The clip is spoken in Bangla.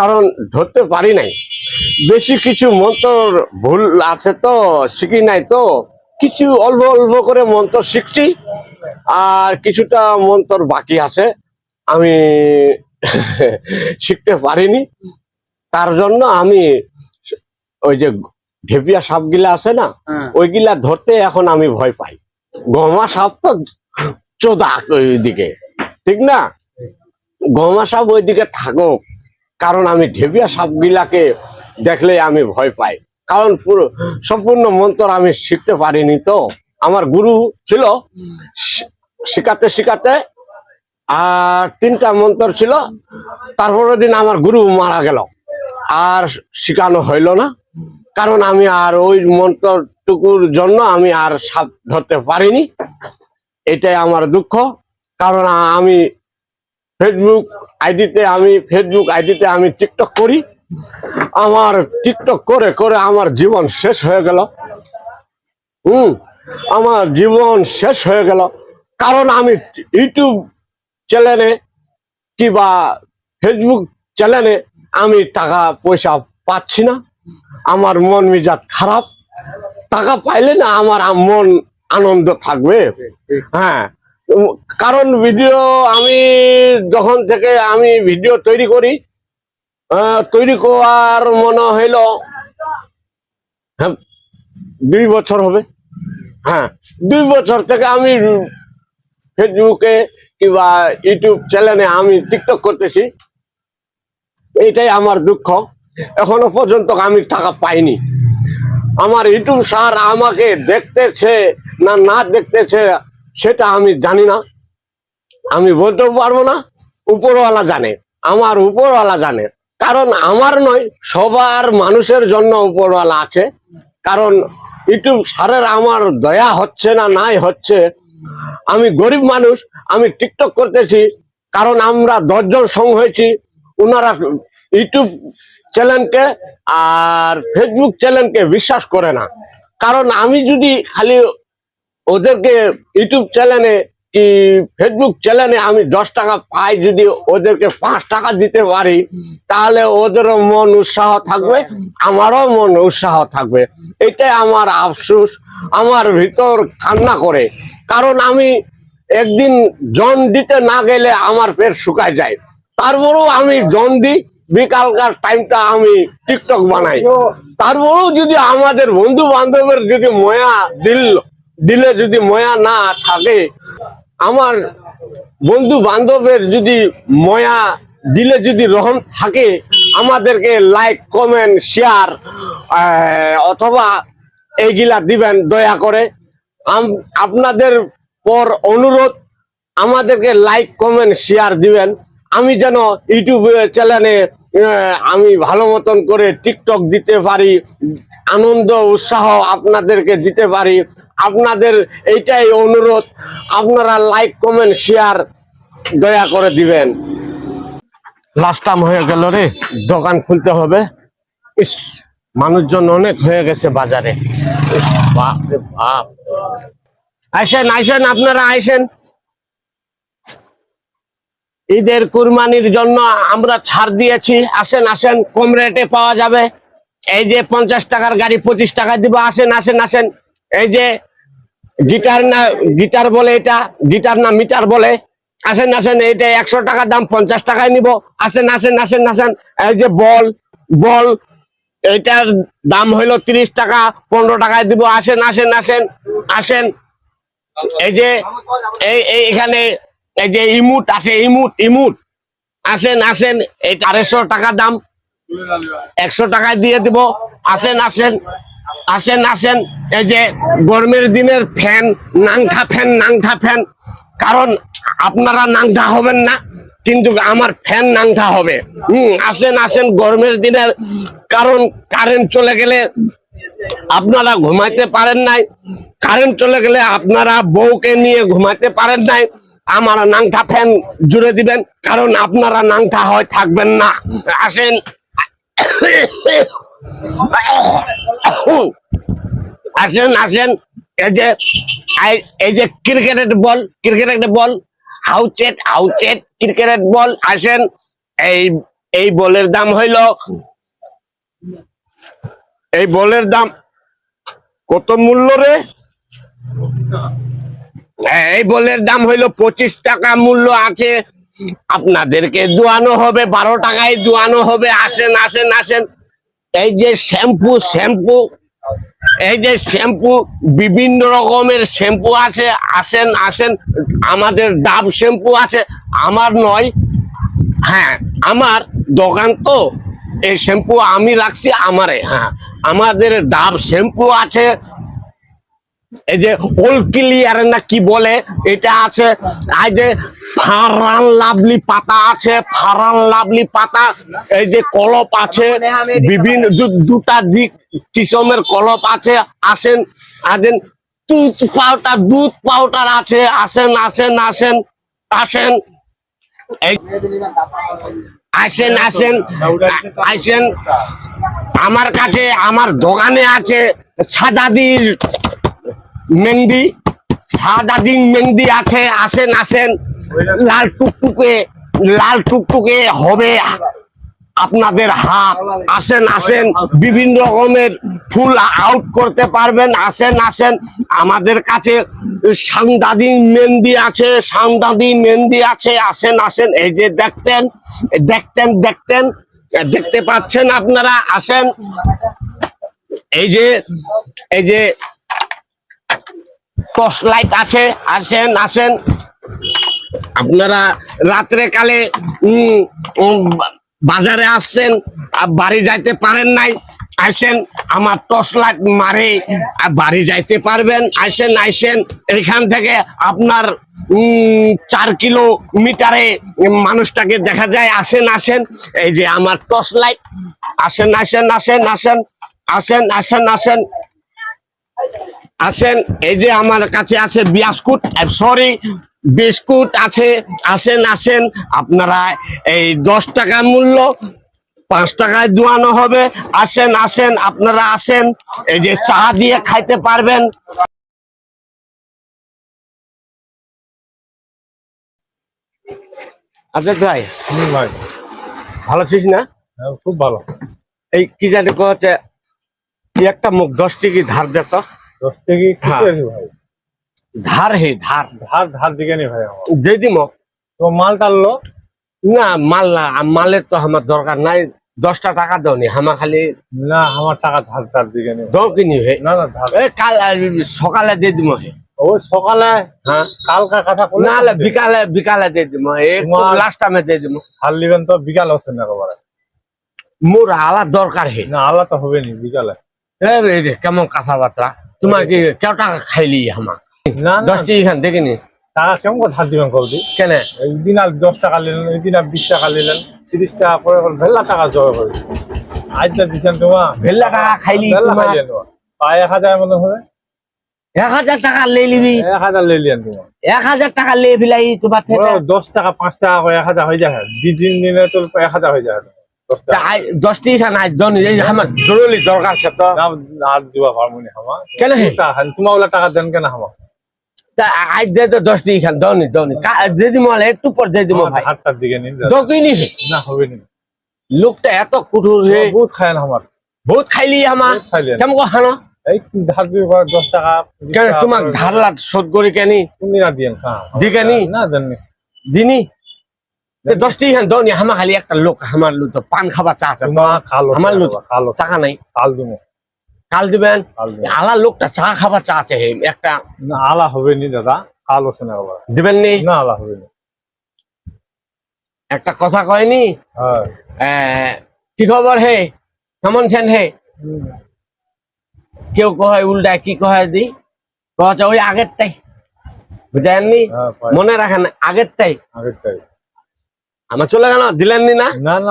কারণ ধরতে পারি নাই। বেশি কিছু মন্ত্র ভুল আছে তো শিখি নাই তো। কিছু অল্প অল্প করে মন্ত্র শিখছি আর কিছুটা মন্ত্র বাকি আছে। আমি শিখতে পারিনি। তার জন্য আমি ওই যে ঢেপিয়া সাপগুলা আছে না হ্যাঁ। ওইগুলা ধরতে এখন আমি ভয় পাই। গমা সাপ তো চোদা ওইদিকে ঠিক না? গমা সাপ ওইদিকে থাকুক। কারণ আমি ঢেপিয়া সাপগুলাকে দেখলে আমি ভয় পাই। কারণ পুরো সম্পূর্ণ মন্ত্র আমি শিখতে পারিনি তো। আমার গুরু ছিল শিখাতে শিখাতে আর তিনটা মন্ত্র ছিল। তারপরের দিন আমার গুরু মারা গেল। আর শিখানো হইল না। কারণ আমি আর ওই মন্ত্রটুকুর জন্য আমি আর সাপ ধরতে পারিনি। এটাই আমার দুঃখ। কারণ আমি ফেসবুক আইডিতে আমি ফেসবুক আইডিতে আমি টিকটক করি। আমার টিকটক করে করে আমার জীবন শেষ হয়ে গেল। হুম, আমার জীবন শেষ হয়ে গেল। কারণ আমি ইউটিউব চ্যানেলে কিবা ফেসবুক চ্যানেলে আমি টাকা পয়সা পাচ্ছি না। আমার মন মেজাজ খারাপ। টাকা পাইলে না আমার মন আনন্দ থাকবে। হ্যাঁ কারণ ভিডিও আমি যখন থেকে আমি ভিডিও তৈরি করি তৈরি করার মনে হইল হ্যাঁ দুই বছর হবে। হ্যাঁ দুই বছর থেকে আমি ফেসবুকে কিংবা ইউটিউব চ্যানেলে আমি টিকটক করতেছি। এইটাই আমার দুঃখ। এখনও পর্যন্ত আমি টাকা পাইনি। আমার ইউটিউব স্যার আমাকে দেখতেছে না না দেখতেছে সেটা আমি জানি না। আমি বলতে পারব না, উপরওয়ালা জানে, আমার উপরওয়ালা জানে। কারণ আমার নয়, সবার মানুষের জন্য উপরওয়ালা আছে। কারণ ইউটিউব স্যারের আমার দয়া হচ্ছে না নাই হচ্ছে। আমি গরিব মানুষ, আমি টিকটক করতেছি, কারণ আমরা দশজন সং হয়েছি ওনারা ইউটিউব চ্যানেলকে আর ফেসবুক চ্যানেলকে বিশ্বাস করে না। কারণ আমি যদি খালি ওদেরকে ইউটিউব চ্যানেলে কি ফেসবুক চ্যানেলে আমি দশ টাকা পাই যদি ওদেরকে পাঁচ টাকা দিতে পারি তাহলে ওদেরও মন উৎসাহ থাকবে আমারও মন উৎসাহ থাকবে। এটাই আমার আফসোস আমার ভিতর কান্না করে। কারণ আমি একদিন জন দিতে না গেলে আমার পেট শুকায় যায়। তারপরেও আমি জন দিই বিকালকার টাইমটা আমি টিকটক বানাই। তারপরেও যদি আমাদের বন্ধু বান্ধবের যদি ময়া দিল দিলে যদি ময়া না থাকে, আমার বন্ধু বান্ধবের যদি ময়া দিলে যদি রহম থাকে, আমাদেরকে লাইক কমেন্ট শেয়ার অথবা এইগুলা দিবেন, দয়া করে। আপনাদের পর অনুরোধ, আমাদেরকে লাইক কমেন্ট শেয়ার দিবেন। আমি যেন ইউটিউব চ্যানেলে আমি ভালো মতন করে টিকটক দিতে পারি, আনন্দ, উৎসাহ আপনাদেরকে দিতে পারি আপনাদের এইটাই অনুরোধ, আপনারা লাইক কমেন্ট শেয়ার দয়া করে দিবেন। লাস্ট টাইম হয়ে গেল রে, দোকান খুলতে হবে। ইস, মানুষজন অনেক হয়ে গেছে বাজারে। আইসেন আইসেন আপনারা আইসেন ঈদের কুরবানির জন্য আমরা ছাড় দিয়েছি। আসেন আসেন, কম রেটে পাওয়া যাবে। এই যে পঞ্চাশ টাকার গাড়ি পঁচিশ টাকা দিব। আসেন আসেন আসেন। এই যে গিটার না, গিটার বলে এটা, গিটার না মিটার বলে। আসেন আসেন এটা একশো টাকার দাম, পঞ্চাশ টাকায় নিব। আসেন আসেন আসেন আসেন, এই যে বল বল এটার দাম হইল তিরিশ টাকা, পনেরো টাকায় দিব। আসেন আসেন আসেন আসেন। এই যে, এই এখানে, এই যে ইমুট আছে, ইমুট ইমুট। আসেন আসেন, এই আড়াইশো টাকা দাম। একশো টাকায় দিয়ে দিব। আসেন আসেন। আসেন আসেন এই যে গরমের দিনের ফ্যান নাংঠা ফ্যান নাংঠা ফ্যান কারণ আপনারা নাংঠা হবেন না কিন্তু আমার ফ্যান নাংঠা হবে হম আসেন আসেন গরমের দিনের কারণ কারেন্ট চলে গেলে আপনারা ঘুমাইতে পারেন নাই কারেন্ট চলে গেলে আপনারা বউকে নিয়ে ঘুমাইতে পারেন নাই আমার নাংটা ফ্যান জুড়ে দিবেন কারণ আপনারা নাংটা হয় থাকবেন না আসেন আসেন আসেন। এই যে এই যে ক্রিকেটের বল ক্রিকেটের বল। হাউচেট হাউচেট ক্রিকেটের বল। আসেন এই এই বলের দাম হইল এই বলের দাম কত মূল্য রে? হ্যাঁ, এই বলের দাম হইল পঁচিশ টাকা মূল্য আছে। আপনাদেরকে দোয়ানো হবে বারো টাকায় দোয়ানো হবে। আসেন আসেন আসেন। এই যে শ্যাম্পু শ্যাম্পু এই যে শ্যাম্পু, বিভিন্ন রকমের শ্যাম্পু আছে, আসেন আসেন, আমাদের ডাব শ্যাম্পু আছে, আমার নয় হ্যাঁ আমার দোকান তো, এই শ্যাম্পু আমি রাখছি আমারে হ্যাঁ আমাদের ডাব শ্যাম্পু আছে, এই যে ওল ক্লিয়ার না কি বলে, এটা আছে, এই যে ফারান লাভলি পাতা আছে, ফারান লাভলি পাতা, এই যে কলপ আছে, বিভিন্ন দুটা দিক কিসমের কলপ আছে, আসেন আসেন, দুধ পাউডার দুধ পাউডার আছে, আসেন আসেন আসেন আসেন আসেন আসেন আসেন, আমার কাছে, আমার দোকানে আছে সাদাদির মেহেন্দি সাদাদিন মেহেন্দি আছে, আসেন আসেন লাল টুকটুকে লাল টুকটুকে হবে আপনাদের হাত। আসেন আসেন, বিভিন্ন রকমের ফুল আউট করতে পারবেন। আসেন আসেন, আমাদের কাছে সাংদাদি মেহেন্দি আছে সাংদাদি মেহেন্দি আছে। আসেন আসেন, এই যে দেখতেন দেখতেন দেখতেন, দেখতে পাচ্ছেন আপনারা? আসেন, এই যে এই যে টর্চ লাইট আছে। আসেন আসেন আপনারা রাত্রে কালে বাজারে আসছেন বাড়ি যাইতে পারেন নাই, আসেন, আমার টর্চ লাইট মারে বাড়ি যাইতে পারবেন, আসেন আসেন, এখান থেকে আপনার চার কিলোমিটারে মানুষটাকে দেখা যায়, আসেন আসেন, এই যে আমার টর্চ লাইট, আসেন আসেন আসেন আসেন আসেন আসেন আসেন আসেন, এই যে আমার কাছে আছে বিস্কুট সরি বিস্কুট আছে আসেন আসেন আপনারা এই দশ টাকা মূল্য পাঁচ টাকায় দোয়ানো হবে। আসেন আসেন আপনারা আসেন এই যে চা দিয়ে খাইতে পারবেন। আচ্ছা ভাই ভাই। ভালো আছিস না? হ্যাঁ, খুব ভালো। এই কি জানি কি একটা মুখ দশ টিকি ধার দে তো। দশ থেকে হ্যাঁ। ভাই। ধার হে ধার। ধার ধার দিকে নি ভাই দিয়ে দিম তো মাল টানলো? না মাল না মালের তো আমার দরকার নাই। দশটা টাকা দাও নি আমার খালি না আমার টাকা ধার ধার দিকে নি দাও কিনি হে? না না ধার। এ কাল সকালে দিয়ে হে। ওই সকালে? হ্যাঁ। কালকা কাটা করলে না বিকালে বিকালে দিয়ে একটু তোমার- লাস্ট টাইমে দিয়ে দিব। ধার নিবেন তো বিকাল হচ্ছে না একেবারে। মোর আলা দরকার হে। না আলা তো হবে নি বিকালে। এ কেমন কথাবার্তা? তোমার কি কেউ টাকা খাইলি আমার না না। দশটি এখান দেখে নি। টাকা কেমন করে ধার দিবেন কবদি কেন? একদিন আর দশ টাকা নিলেন একদিন আর বিশ টাকা নিলেন তিরিশ টাকা করে করে ভেল্লা টাকা জমা করে। আজ তো দিচ্ছেন তোমার? ভেল্লা টাকা খাইলি ভেল্লা খাইলেন তোমার। এক হাজার মতো হবে। এক হাজার টাকা লে এক হাজার লেলিয়েন তোমার। এক হাজার টাকা লে তোমার দশ টাকা পাঁচ টাকা করে এক হাজার হয়ে যায়। দুই তিন দিনে তো এক হাজার হয়ে যায়। দশটি আজ দন আমার জরুরি দরকার আর দিবা পারব না আমার কেন হে? তোমার ওগুলা টাকা দেন কেন আমার আজ দে তো দশটি এখানে দনি দনি দে দিম একটু পর দে দিম ভাই। হাটটার দিকে নিন দকিনি না হবে না। লোকটা এত কুটুর হে বহুত খায় না আমার। বহুত খাইলি এই ধার দিয়ে দশ টাকা কেন তোমাক শোধ করি কেনি? কোনদিন আর দিয়েন হ্যাঁ। না দেননি। দিনি? দশটি এখানে দনি আমার খালি একটা লোক আমার লোক তো পান খাবার চা আছে আমার টাকা লুচ। টাকা নাই। কাল দিমো। কাল দিবেন? আলা লোকটা চা খাবার চা আছে একটা। না আলা হবে নি দাদা কাল হচ্ছে না আবার। দিবেন নি না আলা হবে না একটা কথা কয়নি? হ্যাঁ। কি খবর হে? কেমন ছেন হে? কেউ কয় উল্টা কি কয় দি? কচ্ছে ওই আগেরটাই। বুঝেননি? হ্যাঁ। মনে রাখেন আগেরটাই। আগেরটাই। আমার চলে গেল? দিলেননি না? না না।